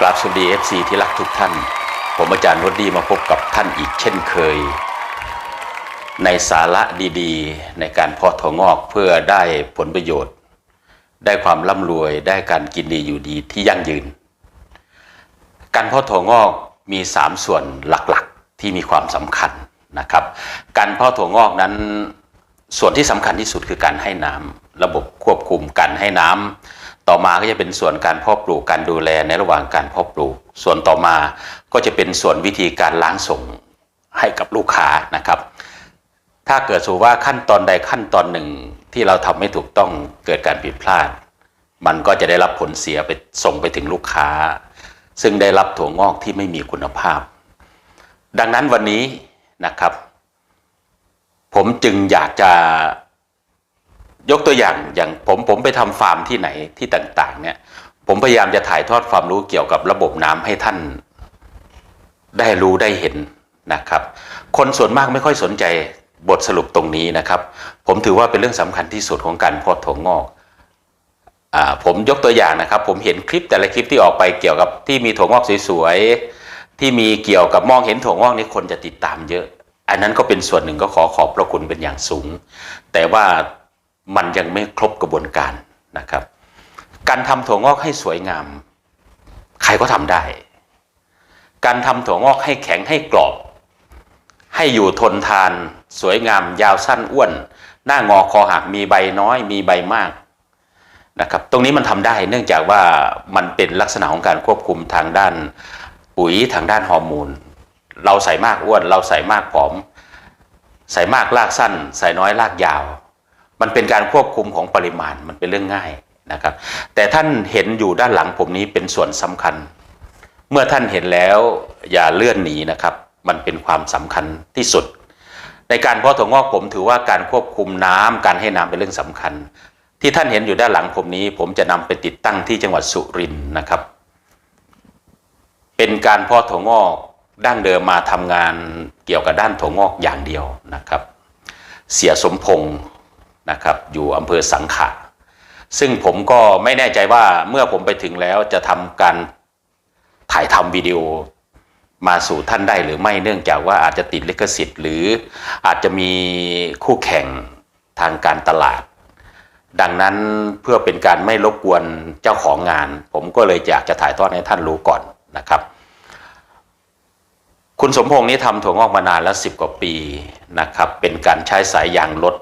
กราบสวัสดี FC ที่รักทุกท่าน ผมอาจารย์วดดีมาพบกับท่านอีกเช่นเคย ในสาระดีๆ ในการเพาะถั่วงอกเพื่อได้ผลประโยชน์ ได้ความร่ำรวยได้การกินดีอยู่ดีที่ยั่งยืน การเพาะถั่วงอกมี 3 ส่วนหลักๆ ที่มีความสำคัญนะครับ การเพาะถั่วงอกนั้นส่วนที่สำคัญที่สุดคือการให้น้ำระบบควบคุมการให้น้ำ ต่อมาก็จะเป็นส่วนการเพาะปลูกการดูแลในระหว่างการเพาะปลูก ส่วนต่อมาก็จะเป็นส่วนวิธีการล้างส่งให้กับลูกค้านะครับ ถ้าเกิดสูว่าขั้นตอนใดขั้นตอนหนึ่งที่เราทำไม่ถูกต้องเกิดการผิดพลาด มันก็จะได้รับผลเสียไปส่งไปถึงลูกค้า ซึ่งได้รับถั่วงอกที่ไม่มีคุณภาพ ดังนั้นวันนี้นะครับ ผมจึงอยากจะ ยกตัวอย่างอย่างผมผมไปทำฟาร์มที่ไหนที่ต่างๆ เนี่ย ผมพยายามจะถ่ายทอดความรู้เกี่ยวกับระบบน้ำให้ท่าน ได้รู้ได้เห็นนะครับ คนส่วนมากไม่ค่อยสนใจบทสรุปตรงนี้นะครับ ผมถือว่าเป็นเรื่องสำคัญที่สุดของการพาะถั่วงอกอ่าผมยกตัวอย่างนะครับ ผมเห็นคลิปแต่ละคลิปที่ออกไปเกี่ยวกับที่มีถั่วงอกสวยๆที่มีเกี่ยวกับมองเห็นถั่วงอกนี่คนจะติดตามเยอะ อันนั้นก็เป็นส่วนหนึ่งก็ขอขอบพระคุณเป็นอย่างสูง แต่ว่า มันยังไม่ครบกระบวนการนะครับ การทำถั่วงอกให้สวยงาม ใครก็ทำได้ การทำถั่วงอกให้แข็งให้กรอบ ให้อยู่ทนทาน สวยงาม ยาวสั้นอ้วน หน้างอคอหักมีใบน้อย มีใบมากนะครับ ตรงนี้มันทำได้เนื่องจากว่ามันเป็นลักษณะของการควบคุมทางด้านปุ๋ยทางด้านฮอร์โมนเราใส่มากอ้วน เราใส่มากผอม ใส่มากลากสั้น ใส่น้อยลากยาว มันเป็นการควบคุมของปริมาณมันเป็นเรื่องง่ายนะครับ แต่ท่านเห็นอยู่ด้านหลังผมนี้เป็นส่วนสำคัญ เมื่อท่านเห็นแล้วอย่าเลื่อนหนีนะครับ มันเป็นความสำคัญที่สุด ในการเพาะถั่วงอกผมถือว่าการควบคุมน้ำการให้น้ำเป็นเรื่องสำคัญ ที่ท่านเห็นอยู่ด้านหลังผมนี้ ผมจะนำไปติดตั้งที่จังหวัดสุรินทร์นะครับ เป็นการเพาะถั่วงอกดั้งเดิมมาทำงานเกี่ยวกับด้านถั่วงอกอย่างเดียวนะครับ เสียสมพงศ์ นะครับอยู่อำเภอสังขะซึ่งผมก็ไม่แน่ใจว่าเมื่อผมไปถึงแล้วจะทำการถ่ายทำวิดีโอมาสู่ท่านได้หรือไม่เนื่องจากว่าอาจจะติดลิขสิทธิ์ หรืออาจจะมีคู่แข่งทางการตลาด ดังนั้นเพื่อเป็นการไม่รบกวนเจ้าของงาน ผมก็เลยอยากจะถ่ายทอดให้ท่านรู้ก่อนนะครับ คุณสมพงษ์นี้ทำถั่วงอกมานานแล้วสิบกว่าปีนะครับ เป็นการใช้สายยางรถ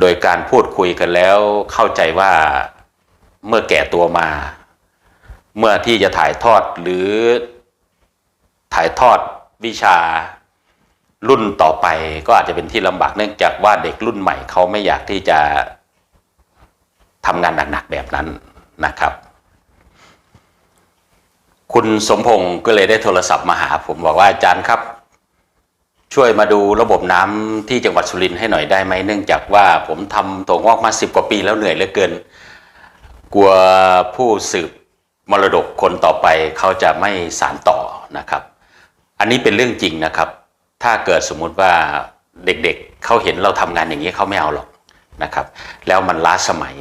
โดยการพูดคุยกันแล้วเข้าใจว่าเมื่อแก่ตัวมา เมื่อที่จะถ่ายทอดหรือถ่ายทอดวิชารุ่นต่อไปก็อาจจะเป็นที่ลำบากเนื่องจากว่าเด็กรุ่นใหม่เขาไม่อยากที่จะทำงานหนักๆแบบนั้นนะครับ คุณสมพงศ์ก็เลยได้โทรศัพท์มาหาผมบอกว่าอาจารย์ครับ ช่วยมาดูระบบน้ำที่จังหวัดสุรินทร์ให้หน่อยได้ไหมเนื่องจากว่าผมทำถั่วงอกมาสิบกว่าปีแล้วเหนื่อยเหลือเกิน กลัวผู้สืบมรดกคนต่อไปเขาจะไม่สานต่อนะครับ อันนี้เป็นเรื่องจริงนะครับ ถ้าเกิดสมมุติว่าเด็กๆเขาเห็นเราทำงานอย่างนี้เขาไม่เอาหรอกนะครับ แล้วมันล้าสมัย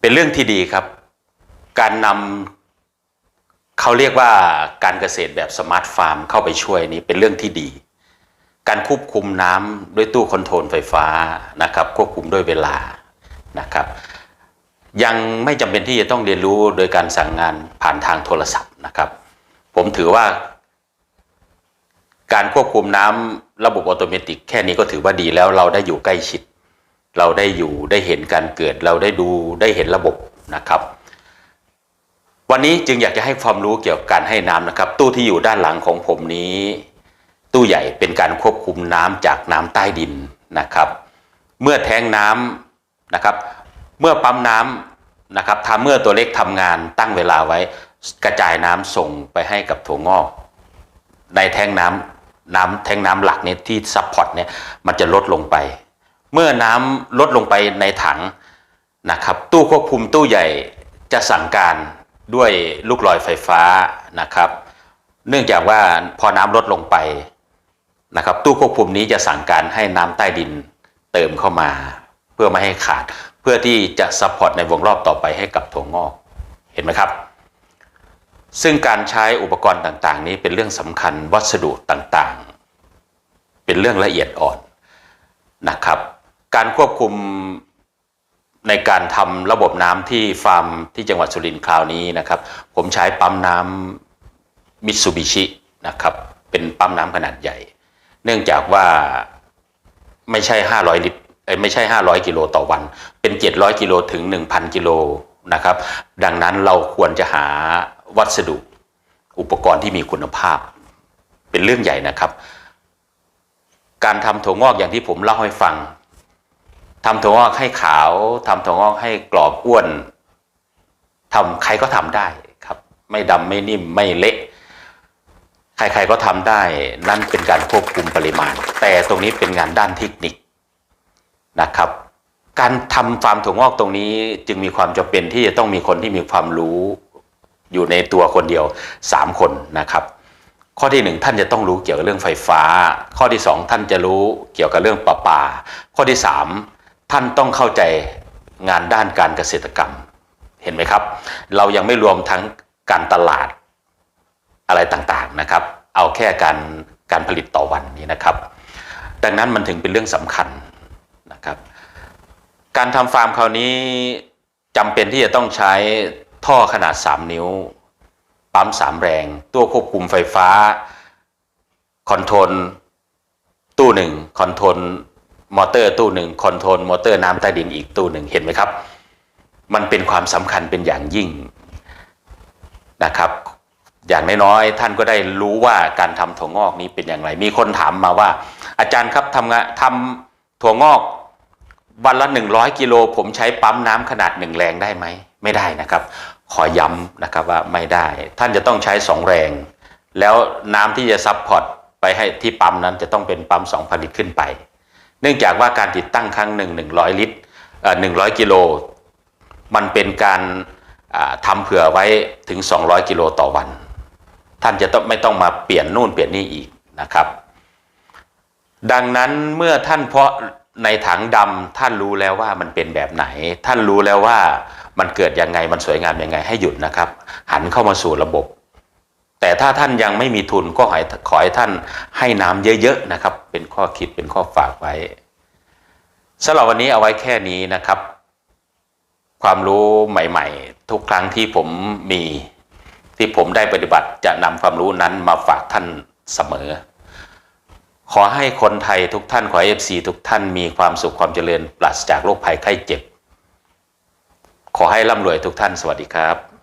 เป็นเรื่องที่ดีครับ การนำ เขาเรียกว่าการเกษตรแบบสมาร์ทฟาร์มเข้าไปช่วยนี้เป็นเรื่องที่ดี การควบคุมน้ำด้วยตู้คอนโทรลไฟฟ้านะครับควบคุมด้วยเวลานะครับยังไม่จำเป็นที่จะต้องเรียนรู้โดยการสั่งงานผ่านทางโทรศัพท์นะครับ ผมถือว่า การควบคุมน้ำระบบอัตโนมัติแค่นี้ก็ถือว่าดีแล้วเราได้อยู่ใกล้ชิด เราได้อยู่ได้เห็นการเกิดเราได้ดูได้เห็นระบบนะครับ วันนี้จึงอยากจะให้ความรู้เกี่ยวกับการให้น้ำนะครับ ตู้ที่อยู่ด้านหลังของผมนี้ ตู้ใหญ่เป็นการควบคุมน้ำจากน้ำใต้ดินนะครับ เมื่อแทงน้ำนะครับ เมื่อปั๊มน้ำนะครับทำเมื่อตัวเล็กทำงานตั้งเวลาไว้กระจายน้ำส่งไปให้กับถั่วงอก ในแทงน้ำน้ำแทงน้ำหลักเนี่ยที่ซัพพอร์ตเนี่ยมันจะลดลงไป เมื่อน้ำลดลงไปในถังนะครับ ตู้ควบคุมตู้ใหญ่จะสั่งการ ด้วยลูกลอยไฟฟ้านะครับ เนื่องจากว่าพอน้ำลดลงไปนะครับ ตู้ควบคุมนี้จะสั่งการให้น้ำใต้ดินเติมเข้ามา เพื่อไม่ให้ขาด เพื่อที่จะซัพพอร์ตในวงรอบต่อไปให้กับถั่วงอกเห็นไหมครับ ซึ่งการใช้อุปกรณ์ต่างๆ นี้เป็นเรื่องสำคัญวัสดุต่างๆ เป็นเรื่องละเอียดอ่อนนะครับ การควบคุม ในการทำระบบน้ำที่ฟาร์มที่จังหวัดสุรินทร์คราวนี้นะครับ ผมใช้ปั๊มน้ำมิตซูบิชินะครับเป็นปั๊มน้ำขนาดใหญ่ เนื่องจากว่าไม่ใช่ 500 ลิตรไม่ใช่ 500 กิโลต่อวัน เป็น 700 กิโลถึง 1,000 กิโลนะครับ ดังนั้นเราควรจะหาวัสดุอุปกรณ์ที่มีคุณภาพ เป็นเรื่องใหญ่นะครับ การทำถั่วงอกอย่างที่ผมเล่าให้ฟัง ทำถั่วงอกให้ขาวทำถั่วงอกให้กรอบอ้วนทำใครก็ทำได้ครับ ไม่ดำไม่นิ่มไม่เละใครๆก็ทำได้นั่นเป็นการควบคุมปริมาณ แต่ตรงนี้เป็นงานด้านเทคนิคนะครับ การทำฟาร์มถั่วงอกตรงนี้จึงมีความจำเป็นที่จะต้องมีคนที่มีความรู้อยู่ในตัวคนเดียว 3 คนนะครับ ข้อที่หนึ่งท่านจะต้องรู้เกี่ยวกับเรื่องไฟฟ้า ข้อที่สองท่านจะรู้เกี่ยวกับเรื่องประปา ข้อที่สาม ท่านต้องเข้าใจงานด้านการเกษตรกรรม เห็นไหมครับ เรายังไม่รวมทั้งการตลาดอะไรต่างๆนะครับ เอาแค่การการผลิตต่อวันนี้นะครับ ดังนั้นมันถึงเป็นเรื่องสำคัญนะครับ การทำฟาร์มคราวนี้จำเป็นที่จะต้องใช้ท่อขนาด 3 นิ้ว ปั๊มสามแรง ตัวควบคุมไฟฟ้า คอนโทรลตู้หนึ่งคอนโทรล มอเตอร์ตู้หนึ่งคอนโทรลมอเตอร์น้ำใต้ดินอีกตู้หนึ่งเห็นไหมครับ มันเป็นความสำคัญเป็นอย่างยิ่งนะครับ อย่างน้อยๆท่านก็ได้รู้ว่าการทำถั่วงอกนี้เป็นอย่างไร มีคนถามมาว่า อาจารย์ครับทำงานทำถั่วงอกวันละ100กิโลผมใช้ปั๊มน้ำขนาดหนึ่งแรงได้ไหมไม่ได้นะครับ ขอย้ำนะครับว่าไม่ได้ ท่านจะต้องใช้ 2 แรง แล้วน้ำที่จะซับพอร์ตไปให้ที่ปั๊มนั้นจะต้องเป็นปั๊ม2,000ลิตรขึ้นไป เนื่องจากว่าการติดตั้งครั้งหนึ่ง100ลิตรเอ่อ100กิโลมันเป็นการอ่าทำเผื่อไว้ถึง 200 กิโลต่อวัน ท่านจะต้องไม่ต้องมาเปลี่ยนนู่นเปลี่ยนนี่อีกนะครับ ดังนั้นเมื่อท่านเพาะในถังดำท่านรู้แล้วว่ามันเป็นแบบไหน ท่านรู้แล้วว่ามันเกิดยังไงมันสวยงามยังไงให้หยุดนะครับ หันเข้ามาสู่ระบบ แต่ถ้าท่านยังไม่มีทุนก็ขอให้ขอให้ท่านให้น้ำเยอะๆนะครับ เป็นข้อคิดเป็นข้อฝากไว้สำหรับวันนี้เอาไว้แค่นี้นะครับ ความรู้ใหม่ ๆ ทุกครั้งที่ผมมีที่ผมได้ปฏิบัติจะนำความรู้นั้นมาฝากท่านเสมอ ขอให้คนไทยทุกท่านขอเอฟซีทุกท่านมีความสุขความเจริญปราศจากโรคภัยไข้เจ็บ ขอให้ร่ำรวยทุกท่านสวัสดีครับ